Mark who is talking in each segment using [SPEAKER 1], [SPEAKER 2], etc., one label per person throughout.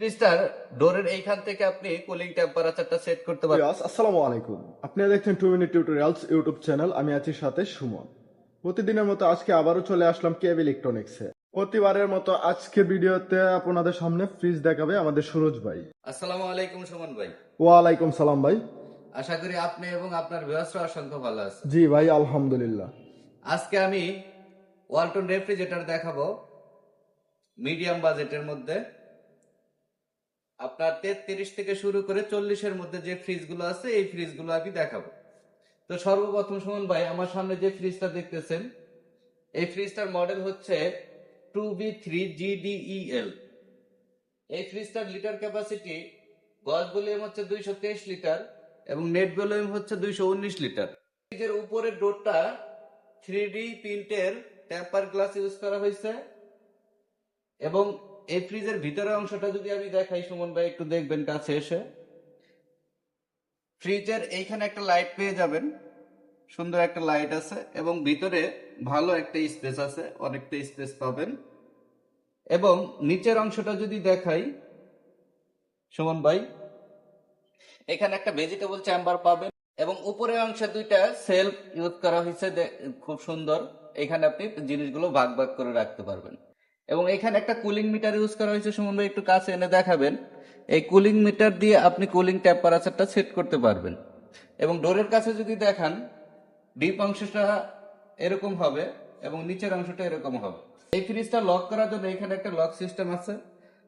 [SPEAKER 1] ফ্রিজটার ডোরের এইখান থেকে আপনি কুলিং টেম্পারেচারটা সেট করতে
[SPEAKER 2] ভিউয়ার্স, আসসালামু আলাইকুম। আপনারা দেখছেন two minute tutorials YouTube channel আমি আছি সাথে সুমন। প্রতিদিনের মতো আজকে আবারও চলে আসলাম কেব ইলেকট্রনিক্সে প্রতিবারের মতো আজকে ভিডিওতে আপনাদের সামনে ফ্রিজ দেখাবে আমাদের সুরজ ভাই।
[SPEAKER 1] আসসালামু আলাইকুম সুমন ভাই।
[SPEAKER 2] ওয়ালাইকুম সালাম ভাই।
[SPEAKER 1] আশা করি আপনি এবং আপনার ভিউয়ার্সরা অসংখ্য ভালো আছে
[SPEAKER 2] জি ভাই আলহামদুলিল্লাহ।
[SPEAKER 1] আজকে আমি ওয়ালটন রেফ্রিজারেটর দেখাবো। মিডিয়াম বাজেটের মধ্যে। আপনার তেত্রিশ থেকে শুরু করে চল্লিশের মধ্যে যে ফ্রিজগুলো আছে, এই ফ্রিজগুলো আমি দেখাবো। তো সর্বপ্রথম সুমন ভাই, আমার সামনে যে ফ্রিজটা দেখতেছেন, এই ফ্রিজটার মডেল হচ্ছে টু বি থ্রি জিডিইএল এই ফ্রিজটার লিটার ক্যাপাসিটি গজ ভলিউম হচ্ছে দুইশো তেইশ লিটার এবং নেট ভলিউম হচ্ছে দুইশো উনিশ লিটার। ফ্রিজের উপরের ডোরটা থ্রি ডি প্রিন্টের টেম্পার গ্লাস ইউজ করা হয়েছে এবং এই ফ্রিজের ভিতরের অংশটা যদি আমি দেখাই, সুমন ভাই, একটু দেখবেন কাছে এসে। ফ্রিজের এইখানে একটা লাইট পেয়ে যাবেন। সুন্দর একটা লাইট আছে এবং ভিতরে ভালো একটা স্পেস আছে, অনেকটা স্পেস পাবেন। এবং নিচের অংশটা যদি দেখাই, সুমন ভাই, এখানে একটা ভেজিটেবল চেম্বার পাবেন এবং উপরের অংশে দুইটা সেলফ ইউজ করা হয়েছে খুব সুন্দর। এখানে আপনি জিনিসগুলো ভাগ ভাগ করে রাখতে পারবেন। এবং এখানে একটা কুলিং মিটার ইউজ করা হয়েছে সুমন ভাই একটু কাছে এনে দেখাবেন। এই কুলিং মিটার দিয়ে আপনি কুলিং টেম্পারেচারটা সেট করতে পারবেন। এবং ডোরের কাছে যদি দেখান ডিপ অংশটা এরকম হবে এবং নিচের অংশটা এরকম হবে। এই ফ্রিজটা লক করার জন্য এখানে একটা লক সিস্টেম আছে,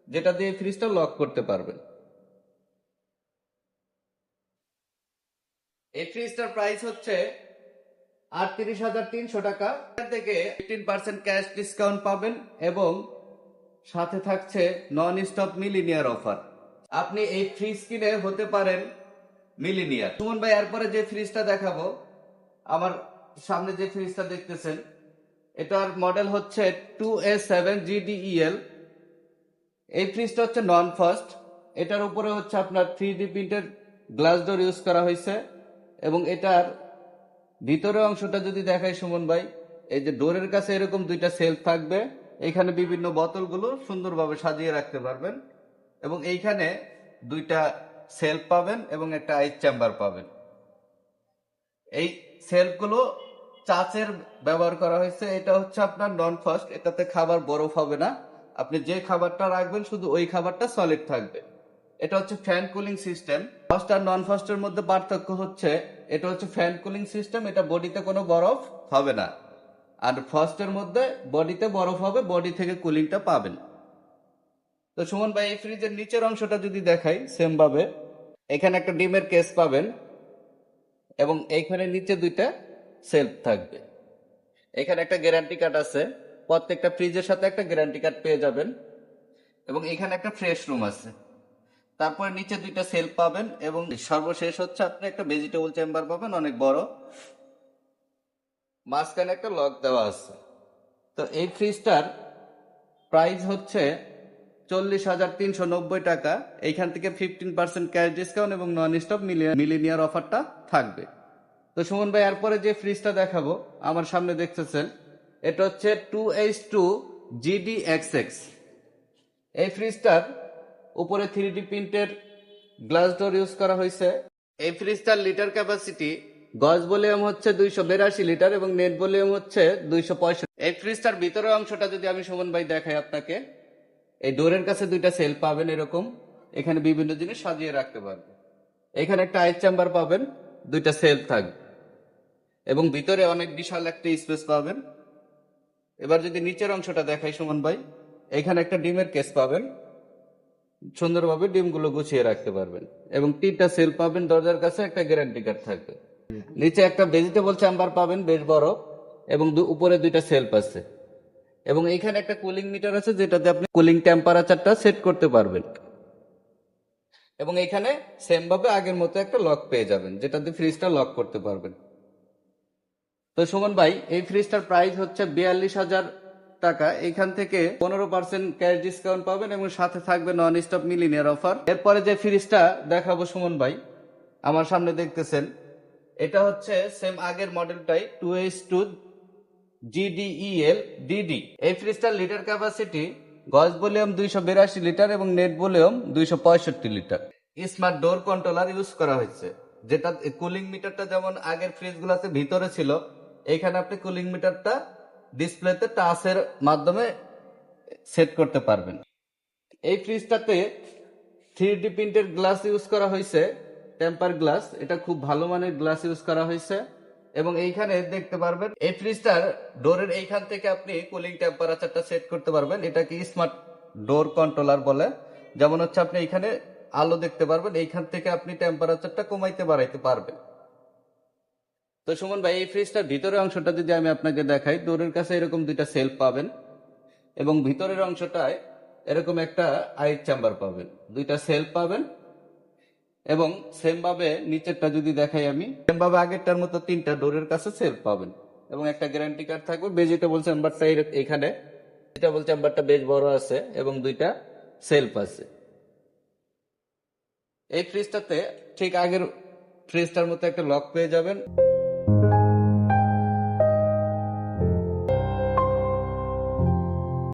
[SPEAKER 1] যেটা দিয়ে ফ্রিজটা লক করতে পারবেন। এই ফ্রিজটার প্রাইস হচ্ছে আটত্রিশ হাজার তিনশো টাকা। থেকে ফিফটিন পার্সেন্ট ক্যাশ ডিসকাউন্ট পাবেন এবং সাথে থাকছে নন স্টপ মিলিনিয়ার অফার আপনি এই ফ্রিজ কিনে হতে পারেন মিলিনিয়ার সুমন ভাই, এরপরে যে ফ্রিজটা দেখাবো, আমার সামনে যে ফ্রিজটা দেখতেছেন, এটার মডেল হচ্ছে টু এ সেভেন জিডিইএল এই ফ্রিজটা হচ্ছে নন ফাস্ট এটার উপরে হচ্ছে আপনার থ্রি ডি প্রিন্টের গ্লাস ডোর ইউজ করা হয়েছে এবং এটার ভিতরের অংশটা যদি দেখাই সুমন ভাই, এই যে ডোরের কাছে এরকম দুইটা সেলফ থাকবে, এখানে বিভিন্ন বোতলগুলো সুন্দরভাবে সাজিয়ে রাখতে পারবেন এবং এইখানে দুইটা সেলফ পাবেন এবং একটা আইস চেম্বার পাবেন। এই সেলফগুলো চাচের ব্যবহার করা হয়েছে। এটা হচ্ছে আপনার নন ফাস্ট এটাতে খাবার বরফ হবে না। আপনি যে খাবারটা রাখবেন, শুধু ওই খাবারটা সলিড থাকবে। এটা হচ্ছে ফ্যান কুলিং সিস্টেম ফার্স্ট আর নন ফার্স্টের মধ্যে পার্থক্য হচ্ছে, এটা হচ্ছে ফ্যান কুলিং সিস্টেম এটা বডিতে কোনো বরফ হবে না। আর ফার্স্টের মধ্যে বডিতে বরফ হবে বডি থেকে কুলিংটা পাবেন। তো সুমন ভাই, এই ফ্রিজের নিচের অংশটা যদি দেখাই সেম ভাবে, এখানে একটা ডিমের কেস পাবেন এবং এইখানে নিচে দুইটা সেলফ থাকবে। এখানে একটা গ্যারান্টি কার্ড আছে, প্রত্যেকটা ফ্রিজের সাথে একটা গ্যারান্টি কার্ড পেয়ে যাবেন। এবং এখানে একটা ফ্রেশ রুম আছে। তারপরে নিচে দুইটা সেল পাবেন এবং সর্বশেষ হচ্ছে আপনি একটা ভেজিটেবল চেম্বার পাবেন, অনেক বড়। মাঝখানে একটা লক দেওয়া আছে। তো এই ফ্রিজটার প্রাইস হচ্ছে চল্লিশ হাজার তিনশো নব্বই টাকা। এইখান থেকে ফিফটিন পার্সেন্ট ক্যাশ ডিসকাউন্ট এবং নন স্টপ মিলিনিয়ার অফারটা থাকবে। তো সুমন ভাই, এরপরে যে ফ্রিজটা দেখাবো, আমার সামনে দেখতেছেন, এটা হচ্ছে two H two GD X X এই ফ্রিজটার উপরে থ্রি ডি প্রিন্টের গ্লাস ডোর ইউজ করা হয়েছে। এই ফ্রিজটার লিটার ক্যাপাসিটি গজ ভলিউম হচ্ছে দুইশো বিরাশি লিটার এবং নেট ভলিউম হচ্ছে দুইশো পঁয়ষট্টি। এই ফ্রিজটার ভিতরের অংশটা যদি আমি সুমন ভাই দেখাই আপনাকে এই ডোরের কাছে দুইটা সেল পাবেন এরকম। এখানে বিভিন্ন জিনিস সাজিয়ে রাখতে পারবেন। এখানে একটা আইস চেম্বার পাবেন দুইটা সেল থাকবে। এবং ভিতরে অনেক বিশাল একটা স্পেস পাবেন। এবার যদি নিচের অংশটা দেখাই সুমন ভাই এখানে একটা ডিমের কেস পাবেন। সুন্দরভাবে ডিমগুলো গুছিয়ে রাখতে পারবেন। এবং তিনটা সেল পাবেন দরজার কাছে, একটা গ্যারান্টি কার্ড থাকবে। নিচে একটা ভেজিটেবল চেম্বার পাবেন, বেশ বড়, এবং উপরে দুইটা সেলফ আছে। এবং এখানে একটা কুলিং মিটার আছে, যেটাতে আপনি কুলিং টেম্পারেচারটা সেট করতে পারবেন। এবং এখানে সেম ভাবে আগের মতো একটা লক পেয়ে যাবেন, যেটাতে ফ্রিজটা লক করতে পারবেন। তো সুমন ভাই, এই ফ্রিজটার প্রাইস হচ্ছে বিয়াল্লিশ হাজার টাকা, এখান থেকে পনেরো পার্সেন্ট ক্যাশ ডিসকাউন্ট পাবেন এবং সাথে থাকবে নন স্টপ মিলিনিয়ার অফার এরপরে যে ফ্রিজটা দেখাবো সুমন ভাই, আমার সামনে দেখতেছেন, এটা হচ্ছে সেম আগের মডেলটাই two H two GDEL DD এই ফ্রিজটার লিটার ক্যাপাসিটি গজ ভলিউম দুইশো বিরাশি লিটার এবং নেট ভলিউম দুইশো পঁয়ষট্টি litre smart door controller use করা হয়েছে, যেটা কুলিং মিটারটা যেমন আগের ফ্রিজ গুলাতে ভিতরে ছিল, এখানে আপনি কুলিং মিটারটা ডিসপ্লেতে টাচের মাধ্যমে সেট করতে পারবেন। এই ফ্রিজটাতে থ্রি ডি প্রিন্টের গ্লাস ইউজ করা হয়েছে টেম্পার গ্লাস এটা খুব ভালো মানের গ্লাস ইউজ করা হয়েছে। এবং এইখানে দেখতে পারবেন, এই ফ্রিজটার ডোরের এইখান থেকে আপনি কুলিং টেম্পারেচারটা সেট করতে পারবেন। এটাকে স্মার্ট ডোর কন্ট্রোলার বলে। যেমন হচ্ছে আপনি এইখানে আলো দেখতে পারবেন, এইখান থেকে আপনি টেম্পারেচারটা কমাইতে বাড়াইতে পারবেন। তো সুমন ভাই, এই ফ্রিজটার ভিতরের অংশটা যদি আমি আপনাকে দেখাই ডোরের কাছে এরকম দুইটা সেলফ পাবেন এবং ভিতরের অংশটায় এরকম একটা আইট চেম্বার পাবেন। দুইটা সেলফ পাবেন এবং সেম ভাবে নিচেরটা যদি দেখাই আমি সেম ভাবে আগেরটার মতো তিনটা ডোরের কাছে সেলফ পাবেন এবং একটা গ্যারান্টি কার্ড থাকবে। ভেজিটেবল চেম্বারটা এখানে ভেজিটেবল চেম্বারটা বেশ বড় আছে এবং দুইটা সেলফ আছে এই ফ্রিজটাতে ঠিক আগের ফ্রিজটার মতো একটা লক পেয়ে যাবেন।